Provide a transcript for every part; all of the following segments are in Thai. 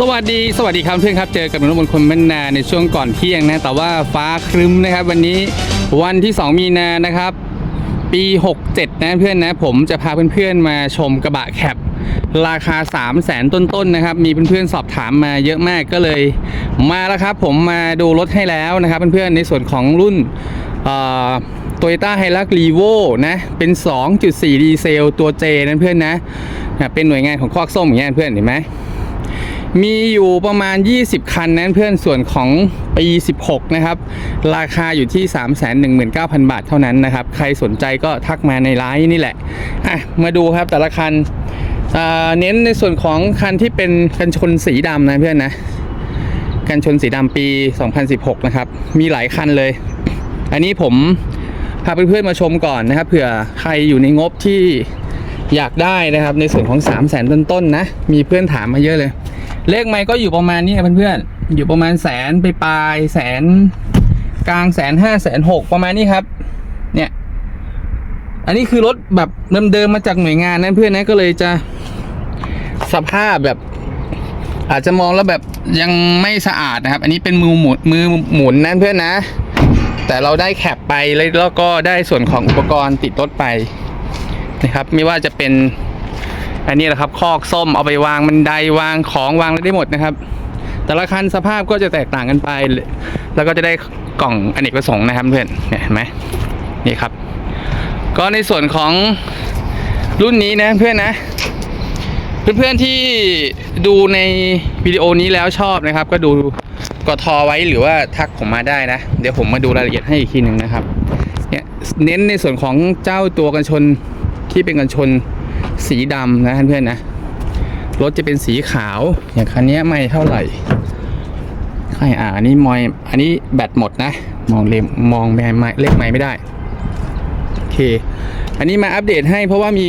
สวัสดีสวัสดีครับเพื่อนครับ เจอกับนุ่มนคนบรรนาในช่วงก่อนเที่ยงนะ แต่ว่าฟ้าครึ้มนะครับ วันนี้วันที่ 2 มีนานะครับ ปี 67 นะเพื่อนนะ ผมจะพาเพื่อนๆมาชมกระบะแคปราคา 3 0 0แสนต้นๆนะครับ มีเพื่อนๆสอบถามมาเยอะมากก็เลย มาแล้วครับ ผมมาดูรถให้แล้วนะครับ เพื่อนๆในส่วนของรุ่นโตโยต้าไฮรักรีโวนะเป็น 2.4 ดีเซลตัว J นะเพื่อนนะอะเป็นหน่วยงานของคอกส้มอย่างเงี้ยเพื่อนเห็นไหม มีอยู่ประมาณ 20 คันนั้นเพื่อนส่วนของปี 16 นะครับ ราคาอยู่ที่ 319,000 บาทเท่านั้นนะครับ ใครสนใจก็ทักมาในไลน์นี่แหละ อะ มาดูครับแต่ละคันเน้นในส่วนของคันที่เป็นกันชนสีดำนะเพื่อนนะ กันชนสีดำปี 2016 นะครับ มีหลายคันเลย อันนี้ผมพาเพื่อนๆมาชมก่อนนะครับเผื่อใครอยู่ในงบที่อยากได้นะครับในส่วนของ 3 0 0 0 0 0ต้นๆนะ มีเพื่อนถามมาเยอะเลย เลขไมค์ก็อยู่ประมาณนี้เพื่อนๆอยู่ประมาณแสนไปปลายแสนกลางแสนห้าแสนหกประมาณนี้ครับ เนี่ย อันนี้คือรถแบบเดิมๆมาจากหน่วยงานนะเพื่อนนะก็เลยจะสภาพแบบ อาจจะมองแล้วแบบยังไม่สะอาดนะครับ อันนี้เป็นมือหมุนมือหมุนนะเพื่อนนะ แต่เราได้แคปไปแล้วก็ได้ส่วนของอุปกรณ์ติดรถไปนะครับ ไม่ว่าจะเป็น อันนี้แหละครับคอกส้มเอาไปวางบันไดวางของวางอะไรได้หมดนะครับ แต่ละคันสภาพก็จะแตกต่างกันไป แล้วก็จะได้กล่องอเนกประสงค์นะครับเพื่อนเห็นไหมนี่ครับ ก็ในส่วนของรุ่นนี้นะเพื่อนนะเพื่อนๆที่ดูในวิดีโอนี้แล้วชอบนะครับ ก็ดูกทอไว้หรือว่าทักผมมาได้นะ เดี๋ยวผมมาดูรายละเอียดให้อีกทีหนึ่งนะครับเนี่ยเน้นในส่วนของเจ้าตัวกันชนที่เป็นกันชน สีดำนะเพื่อนๆนะรถจะเป็นสีขาวอย่างคันนี้ไม่เท่าไหร่ใช่อ่าอันนี้มอยอันนี้แบตหมดนะ มองเลมมองไม่ไม่เลขไม่ไม่ได้โอเค อันนี้มาอัปเดตให้เพราะว่ามี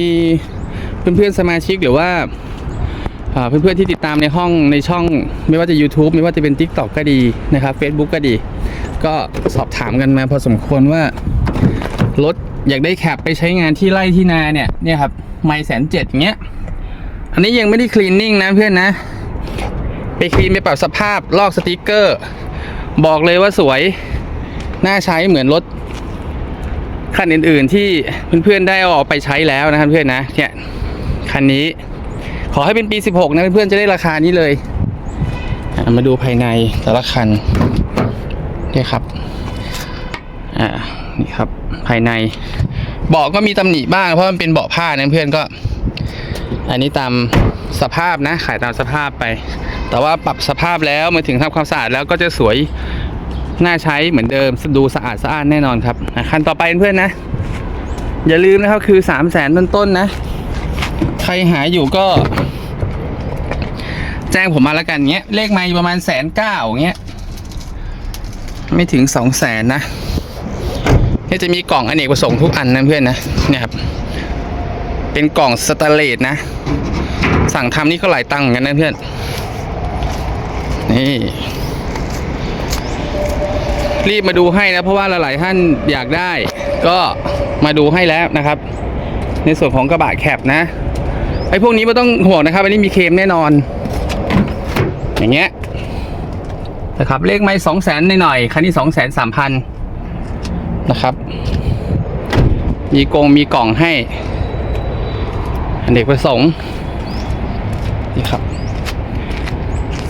เพื่อนๆสมาชิกหรือว่าอ่าเพื่อนๆที่ติดตามในห้องในช่อง ไม่ว่าจะ YouTube ไม่ว่าจะเป็น Tik t o k ก็ดีนะครับ Facebook ก็ดี ก็สอบถามกันมาพอสมควรว่ารถอยากได้แคปไปใช้งานที่ไร่ที่นาเนี่ยเนี่ยครับ ไม่แสนเจ็ดอย่างเงี้ย อันนี้ยังไม่ได้คลีนนิ่งนะเพื่อนนะ ไปคลีนไปปรับสภาพลอกสติกเกอร์ บอกเลยว่าสวย น่าใช้เหมือนรถคันอื่นๆที่เพื่อนๆได้ออกไปใช้แล้วนะครับเพื่อนนะ เนี่ยคันนี้ขอให้เป็นปี 16 นะเพื่อนๆจะได้ราคานี้เลย มาดูภายในแต่ละคันเนี่ยครับ อ่า นี่ครับภายใน เบาะก็มีตำหนิบ้างเพราะมันเป็นเบาะผ้านะเพื่อนก็ อันนี้ตามสภาพนะ ขายตามสภาพไป แต่ว่าปรับสภาพแล้วมาถึงทำความสะอาดแล้วก็จะสวยน่าใช้เหมือนเดิมดูสะอาดสะอ้านแน่นอนครับคันต่อไปเพื่อนนะ อย่าลืมนะครับคือ3 0 0แสนต้นๆนะ ใครหาอยู่ก็ แจ้งผมมาแล้วกันเงี้ยเลขไม่ประมาณแสนเก้าเงี้ยไม่ถึงสองแสนนะ เนี่ยจะมีกล่องอเนกประสงค์ทุกอันนะเพื่อนนะเนี่ยครับเป็นกล่องสแตนเลสนะ สั่งทำนี่ก็หลายตังค์เหมือนกันนะเพื่อนนี่รีบมาดูให้นะเพราะว่าหลายๆท่านอยากได้ ก็มาดูให้แล้วนะครับ ในส่วนของกระบะแคปนะไอ้พวกนี้ไม่ต้องห่วงนะครับอันนี้มีเคมแน่นอน อย่างเงี้ยนะครับเลขไม่สองแสนหน่อยๆคันนี้สองแสนสามพัน นะครับ มีกงมีกล่องให้อเนกประสงค์นี่ครับ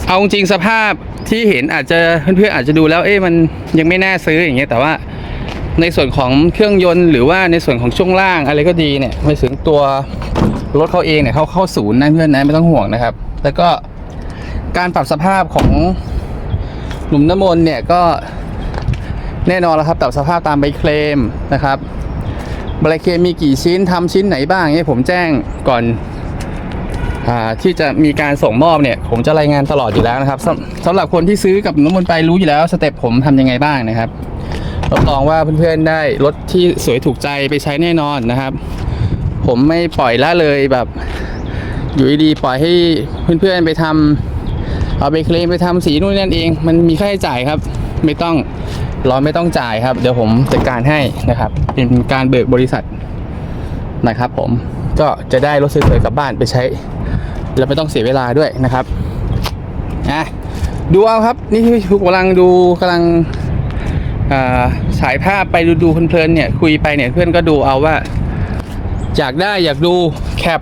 เอาจริงสภาพที่เห็นอาจจะเพื่อนๆอาจจะดูแล้วเอ๊ะมันยังไม่น่าซื้ออย่างเงี้ยแต่ว่าในส่วนของเครื่องยนต์หรือว่าในส่วนของช่วงล่างอะไรก็ดีเนี่ยไม่ถึงตัวรถเขาเองเนี่ยเขาเข้าศูนย์นะเพื่อนนะไม่ต้องห่วงนะครับ แล้วก็การปรับสภาพของหลุมน้ำมนต์เนี่ยก็ แน่นอนแล้วครับปรับสภาพตามใบเคลมนะครับใบเคลมมีกี่ชิ้นทำชิ้นไหนบ้างเนี่ยผมแจ้งก่อนอที่จะมีการส่งมอบเนี่ยผมจะรายงานตลอดอยู่แล้วนะครับสำสำหรับคนที่ซื้อกับน้ำมันไปรู้อยู่แล้วสเต็ปผมทำยังไงบ้างนะครับรับรองว่าเพื่อนๆได้รถที่สวยถูกใจไปใช้แน่นอนนะครับ ผมไม่ปล่อยละเลยแบบอยู่ดีๆปล่อยให้เพื่อนๆไปทำเอาไปเคลมไปทำสีนู่นนั่นเอง มันมีค่าใช้จ่ายครับ ไม่ต้องเราไม่ต้องจ่ายครับ เดี๋ยวผมจัดการให้นะครับ เป็นการเบิกบริษัทนะครับ ผมก็จะได้รถสวยๆกลับบ้านไปใช้ แล้วไม่ต้องเสียเวลาด้วยนะครับนะดูเอาครับ นี่คือกำลังดูกำลังอ่าฉายภาพไปดูดูเพลินๆเนี่ยคุยไปเนี่ยเพื่อนก็ดูเอาว่า อยากได้อยากดูแคป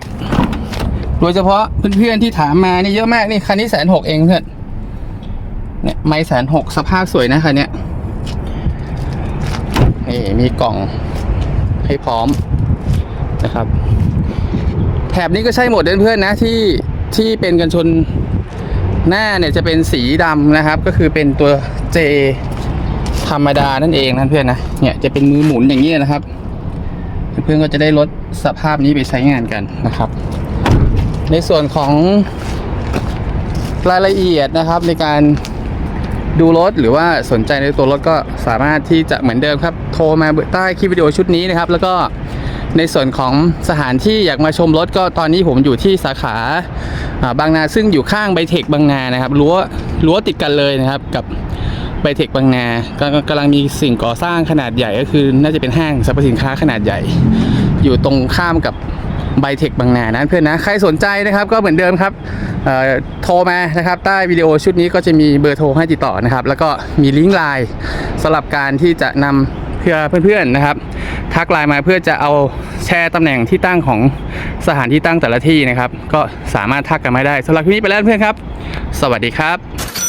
โดยเฉพาะเพื่อนๆที่ถามมานี่เยอะมากนี่คันนี้แสนหกเองเพื่อน เนี่ยไม่แสนหกสภาพสวยนะคันเนี้ยนี่มีกล่องให้พร้อมนะครับแถบนี้ก็ใช่หมดเพื่อนๆนะที่ที่เป็นกันชนหน้าเนี่ยจะเป็นสีดำนะครับ ก็คือเป็นตัว J ธรรมดานั่นเองนะเพื่อนนะเนี่ยจะเป็นมือหมุนอย่างนี้นะครับ เพื่อนๆก็จะได้ลดสภาพนี้ไปใช้งานกันนะครับ ในส่วนของรายละเอียดนะครับในการ ดูรถหรือว่าสนใจในตัวรถก็สามารถที่จะเหมือนเดิมครับ โทรมาใต้คลิปวิดีโอชุดนี้นะครับ แล้วก็ในส่วนของสถานที่อยากมาชมรถก็ตอนนี้ผมอยู่ที่สาขาบางนาซึ่งอยู่ข้างไบเทคบางนานะครับรั้วรั้วติดกันเลยนะครับกับไบเทคบางนากำลังกำลังมีสิ่งก่อสร้างขนาดใหญ่ก็คือ น่าจะเป็นห้างสรรพสินค้าขนาดใหญ่ อยู่ตรงข้ามกับ ไบเทคบางนานะเพื่อนนะใครสนใจนะครับก็เหมือนเดิมครับโทรมานะครับใต้วิดีโอชุดนี้ก็จะมีเบอร์โทรให้ติดต่อนะครับ แล้วก็มีลิงก์ไลน์สำหรับการที่จะนำเพื่อเพื่อนๆนะครับ ทักไลน์มาเพื่อจะเอาแชร์ตำแหน่งที่ตั้งของสถานที่ตั้งแต่ละที่นะครับ ก็สามารถทักกันมาได้สำหรับคลิปนี้ไปแล้วเพื่อนครับ สวัสดีครับ